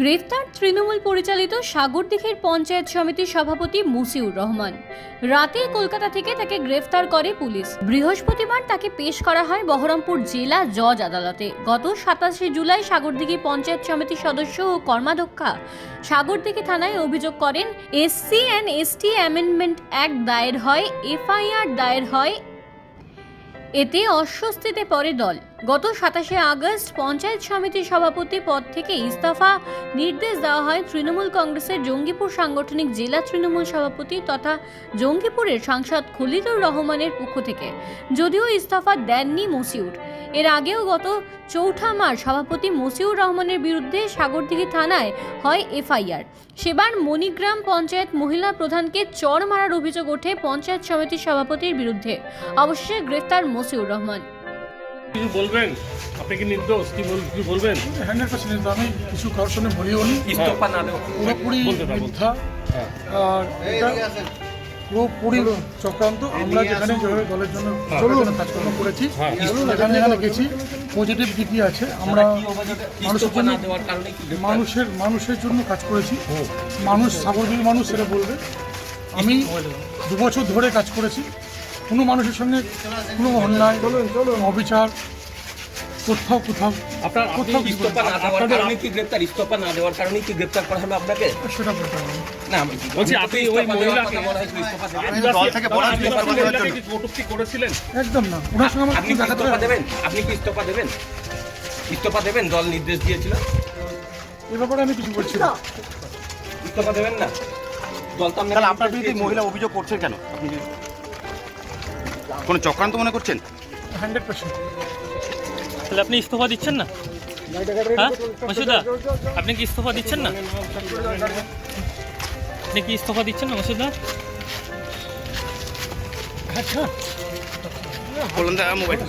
গ্রেফতার তৃণমূল পরিচালিত সাগরদিঘির পঞ্চায়েত সমিতির সভাপতি মুসিউর রহমান। রাতে কলকাতা থেকে তাকে গ্রেফতার করে পুলিশ। বৃহস্পতিবার তাকে পেশ করা হয় বহরমপুর জেলা জজ আদালতে। গত সাতাশে জুলাই সাগরদিঘি পঞ্চায়েত সমিতির সদস্য ও কর্মাধ্যক্ষা সাগরদিঘি থানায় অভিযোগ করেন, SC and ST amendment act দায়ের হয়, এফআইআর দায়ের হয় এতে অস্বস্তিতে পড়ে দল। গত সাতাশে আগস্ট পঞ্চায়েত সমিতির সভাপতি পদ থেকে ইস্তফা নির্দেশ দেওয়া হয় তৃণমূল কংগ্রেসের জঙ্গিপুর সাংগঠনিক জেলা তৃণমূল সভাপতি তথা জঙ্গিপুরের সাংসদ খলিলুর রহমানের পক্ষ থেকে। যদিও ইস্তফা দেননি মসিউর। এর আগেও গত চৌঠা মার্চ সভাপতি মসিউর রহমানের বিরুদ্ধে সাগরদিঘি থানায় হয় এফআইআর। সেবার মণিগ্রাম পঞ্চায়েত মহিলা প্রধানকে চর মারার অভিযোগ ওঠে পঞ্চায়েত সমিতির সভাপতির বিরুদ্ধে। অবশেষে গ্রেফতার মসিউর রহমান। কিছু বলবেন? আপনি কি নির্দোষ? কি কি বলবেন? হান্ড্রেড পার্সেন্ট আমি কিছু কারোর সঙ্গে বলিও নি। ইস্তফা না পুরোপুরি মিথ্যা। আর এটা পুরোপুরি চক্রান্ত। আমরা যেখানে যেভাবে দলের জন্য দলের জন্য কাজকর্ম করেছি হ্যাঁ। যেখানে যেখানে গেছি পজিটিভ দিকই আছে। আমরা মানুষের জন্য না মানুষের মানুষের জন্য কাজ করেছি। মানুষ সাগরদিঘির মানুষ সেটা বলবে। আমি দু বছর ধরে কাজ করেছি। কোনো মানুষের সঙ্গে কোনো অন্যায় অবিচার কোথাও কোথাও আপনার কোথাও ইস্তফা না দেওয়ার কারণে কি গ্রেপ্তার? ইস্তফা না দেওয়ার কারণে কি গ্রেপ্তার করা হলো আপনাকে? সেটা বলতে পারব না। না আমি বলছি, আপনি ওই মহিলাকে- দল থেকে কি কটূক্তি করেছিলেন একদম না। ওনার সঙ্গে আপনি কিছু কি দেখাতে ইস্তফা দেবেন? আপনি কি ইস্তফা দেবেন? ইস্তফা দেবেন? দল নির্দেশ দিয়েছিল? এ ব্যাপারে আমি কিছু বলছি না। ইস্তফা দেবেন না? দল তো আপনার বিরুদ্ধে মহিলা অভিযোগ করছেন কেন? আপনি কোনো চক্রান্ত মনে করছেন? Hundred percent. তাহলে আপনি ইস্তফা দিচ্ছেন না? হ্যাঁ? মসুদা আপনি কি ইস্তফা দিচ্ছেন না? আপনি কি ইস্তফা দিচ্ছেন না মসুদা? আচ্ছা বলুন মোবাইল।